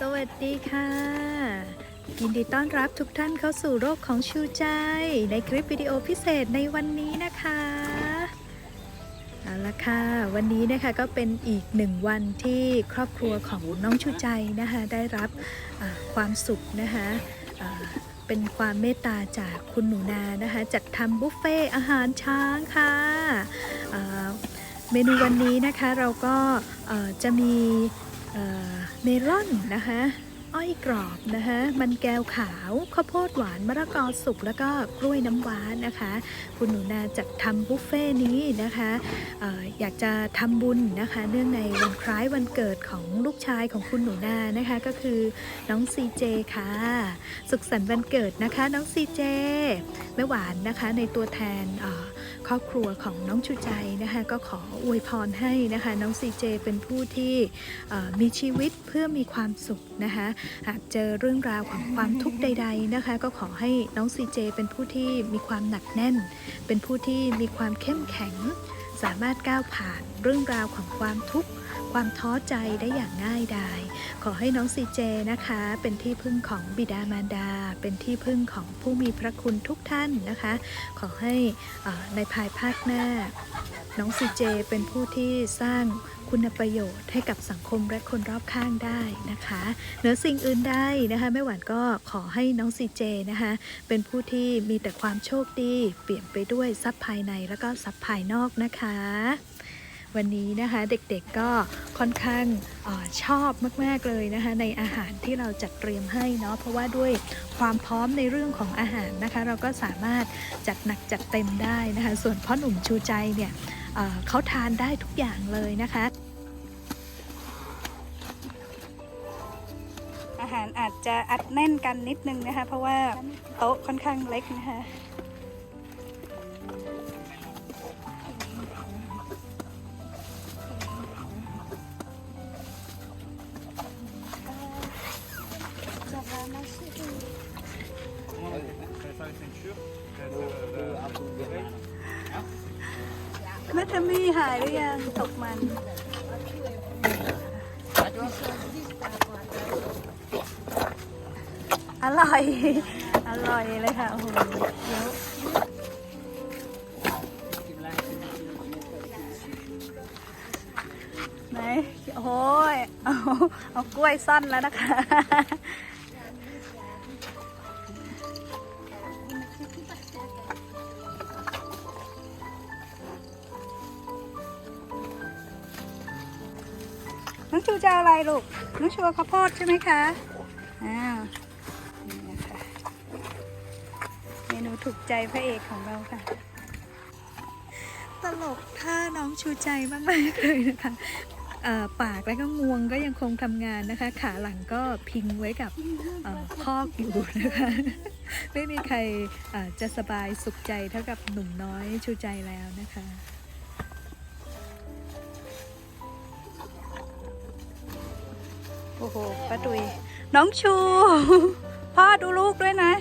สวัสดีค่ะ ยินดีต้อนรับทุกท่านเข้าสู่โลกของชูใจ ในคลิปวิดีโอพิเศษในวันนี้นะคะเอาละค่ะ วันนี้นะคะก็เป็นอีกหนึ่งวันที่ครอบครัวของน้องชูใจนะคะได้รับความสุขนะคะเป็นความเมตตาจากคุณหนูนานะคะจัดทำบุฟเฟ่อาหารช้างค่ะเมนูวันนี้นะคะเราก็จะมี เมลอนนะคะอ้อยกรอบนะคะมันแก้วขาวข้าวโพดหวานมะละกอสุกแล้วก็กล้วยน้ำว้านะคะ คุณหนูนาจัดทำบุฟเฟ่นี้นะคะออยากจะทำบุญนะคะ เนื่องในวันคล้ายวันเกิดของลูกชายของคุณหนูนานะคะ ก็คือน้องซีเจค่ะ สุขสันต์วันเกิดนะคะ น้องซีเจแม่หวานนะคะในตัวแทนอ่อ ครอบครัวของน้องชูใจนะคะก็ขออวยพรให้นะคะน้องซีเจเป็นผู้ที่มีชีวิตเพื่อมีความสุขนะคะหากเจอเรื่องราวของความทุกข์ใด ๆนะคะ ก็ขอให้น้องซีเจเป็นผู้ที่มีความหนักแน่น เป็นผู้ที่มีความเข้มแข็ง สามารถก้าวผ่านเรื่องราวของความทุกข์ ความท้อใจได้อย่างง่ายดาย ขอให้น้องซีเจนะคะ เป็นที่พึ่งของบิดามารดา เป็นที่พึ่งของผู้มีพระคุณทุกท่านนะคะ ขอให้ในภายภาคหน้า น้องซีเจเป็นผู้ที่สร้างคุณประโยชน์ให้กับสังคมและคนรอบข้างได้นะคะเหนือสิ่งอื่นใดนะคะแม่หวานก็ขอให้น้องซีเจนะคะเป็นผู้ที่มีแต่ความโชคดี เปลี่ยนไปด้วยทรัพย์ภายในแล้วก็ทรัพย์ภายนอกนะคะ วันนี้นะคะเด็กๆก็ค่อนข้างอชอบมากๆเลยนะคะ ในอาหารที่เราจัดเตรียมให้เนาะเพราะว่าด้วยความพร้อมในเรื่องของอาหารนะคะ เราก็สามารถจัดหนักจัดเต็มได้นะคะ ส่วนพ่อหนุ่มชูใจเนี่ยเเขาทานได้ทุกอย่างเลยนะคะ อาหารอาจจะอัดแน่นกันนิดนึงนะคะ เพราะว่าโต๊ะค่อนข้างเล็กนะคะ แม่ทมี่หายหรือยังตกมันอร่อย อร่อยเลยค่ะ โอ้โหเดี๋ยวไหน โอ้ยเอาเอากล้วยซ่อนแล้วนะคะ น้องชูจะอะไรลูก น้องชูอาข้าวโพดใช่ไหมคะ อ้าวนี่นะคะเมนูถูกใจพระเอกของเราค่ะ ตลกท่าน้องชูใจมากๆเลยนะคะเอ่อปากและก็งวงก็ยังคงทำงานนะคะ ขาหลังก็พิงไว้กับอ่อคอกอยู่นะคะ ไม่มีใครจะสบายสุขใจเท่ากับหนุ่มน้อยชูใจแล้วนะคะ อ้โหป้าดุย น้องชู พ่อดูลูกด้วยนะ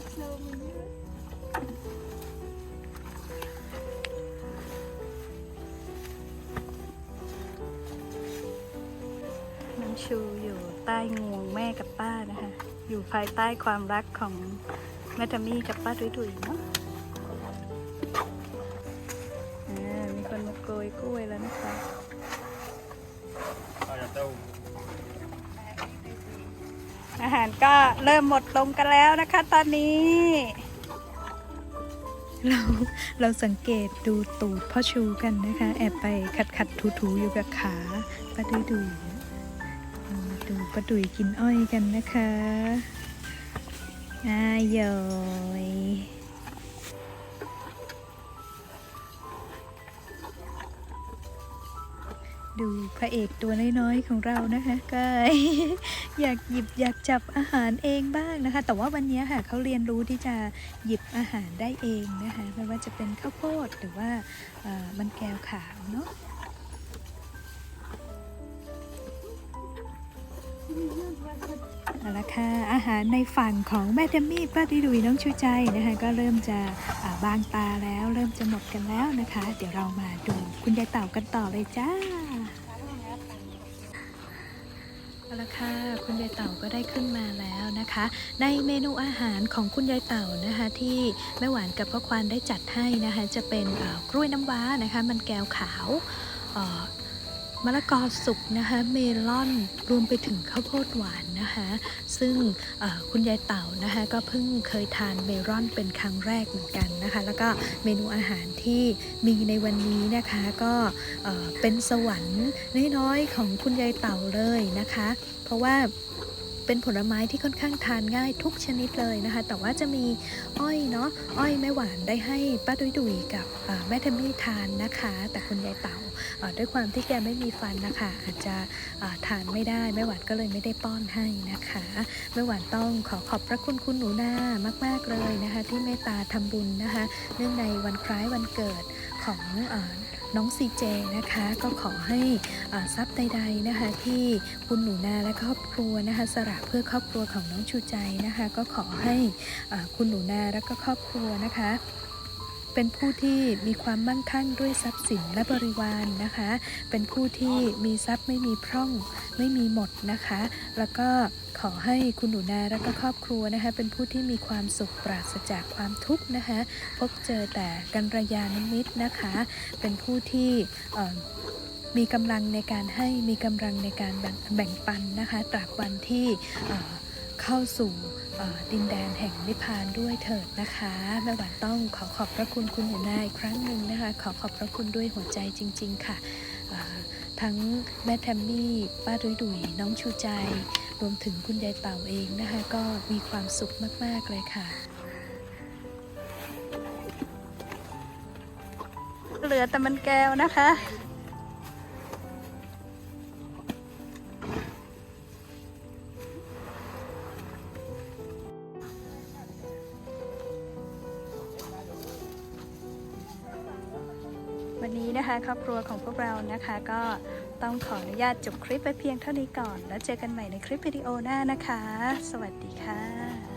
น้องชูอยู่ใต้งวงแม่กับป้านะคะ อยู่ภายใต้ความรักของแม่ทามี่กับป้าดุยดุยเนาะอ่ามีคนมาโกยกล้วยแล้วนะคะ อาหารก็เริ่มหมดลงกันแล้วนะคะ ตอนนี้ เราเราสังเกตดูตูดพ่อชูกันนะคะ แอบไปขัดขัดถูถูๆอยู่กับขาป้าดุยดุยดูป้าดุยกินอ้อยกันนะคะอายอย ดูพระเอกตัวน้อยๆของเรานะคะก็อยากหยิบอยากจับอาหารเองบ้างนะคะ แต่ว่าวันนี้ค่ะเขาเรียนรู้ที่จะหยิบอาหารได้เองนะคะไม่ว่าจะเป็นข้าวโพดหรือว่ามันแก้วขาวเนาะเอาละค่ะอาหารในฝั่งของแม่เดมมี่ป้าดิดุยน้องชูใจนะคะก็เริ่มจะาบางตาแล้ว เริ่มจะหมดกันแล้วนะคะ เดี๋ยวเรามาดูคุณยายเต่ากันต่อเลยจ้า เอาละค่ะคุณยายเต่าก็ได้ขึ้นมาแล้วนะคะ ในเมนูอาหารของคุณยายเต่านะคะ ที่แม่หวานกับพ่อควานได้จัดให้นะคะ จะเป็นกล้วยน้ำว้านะคะ มันแก้วขาว มะละกอสุกนะคะเมลอนรวมไปถึงข้าวโพดหวานนะคะซึ่งคุณยายเต่านะคะก็เพิ่งเคยทานเมลอนเป็นครั้งแรกเหมือนกันนะคะแล้วก็เมนูอาหารที่มีในวันนี้นะคะก็เอ่อเป็นสวรรค์น้อยๆของคุณยายเต่าเลยนะคะ เพราะว่า เป็นผลไม้ที่ค่อนข้างทานง่ายทุกชนิดเลยนะคะ แต่ว่าจะมีอ้อยเนาะอ้อยแม่หวานได้ให้ป้าดุยดุยกับแม่ทมี่ทานนะคะ แต่คุณยายเต่าด้วยความที่แกไม่มีฟันนะคะ อาจจะทานไม่ได้แม่หวานก็เลยไม่ได้ป้อนให้นะคะแม่หวานต้องขอขอบพระคุณคุณหนูนามาก ๆเลยนะคะ ที่เมตตาทำบุญนะคะ เนื่องในวันคล้ายวันเกิดของเออ น้องซีเจนะคะ ก็ขอให้ทรัพย์ใด ๆนะคะ ที่คุณหนูนาและครอบครัวนะคะ สละเพื่อครอบครัวของน้องชูใจนะคะ ก็ขอให้คุณหนูนาและก็ครอบครัวนะคะ เป็นผู้ที่มีความมั่งคั่งด้วยทรัพ ย์สินและบริวารนะคะ เป็นผู้ที่มีทรัพย์ไม่มีพร่องไม่มีหมดนะคะ แล้วก็ขอให้คุณหนูนาและก็ครอบครัวนะคะ เป็นผู้ที่มีความสุขปราศจากความทุกข์นะคะ พบเจอแต่กัลยาณมิตรนะคะ เป็นผู้ที่มีกำลังในการให้มีกำลังในการแบ่งบงปันนะคะตราบวันที่เข้าสู่ ดินแดนแห่งนิพพานด้วยเถิดนะคะแม่หวานต้องขอขอบพระคุณคุณหนูนาอีกครั้งหนึ่งนะคะ ขอขอบพระคุณด้วยหัวใจจริง ๆ ค่ะทั้งแม่แทมมี่ป้าดุยดุยน้องชูใจ รวมถึงคุณยายเต่าเองนะคะ ก็มีความสุขมาก ๆ เลยค่ะ เหลือแต่มันแก้วนะคะ วันนี้นะคะ ครอบครัวของพวกเรานะคะ ก็ต้องขออนุญาตจบคลิปไปเพียงเท่านี้ก่อน แล้วเจอกันใหม่ในคลิปวิดีโอหน้านะคะ สวัสดีค่ะ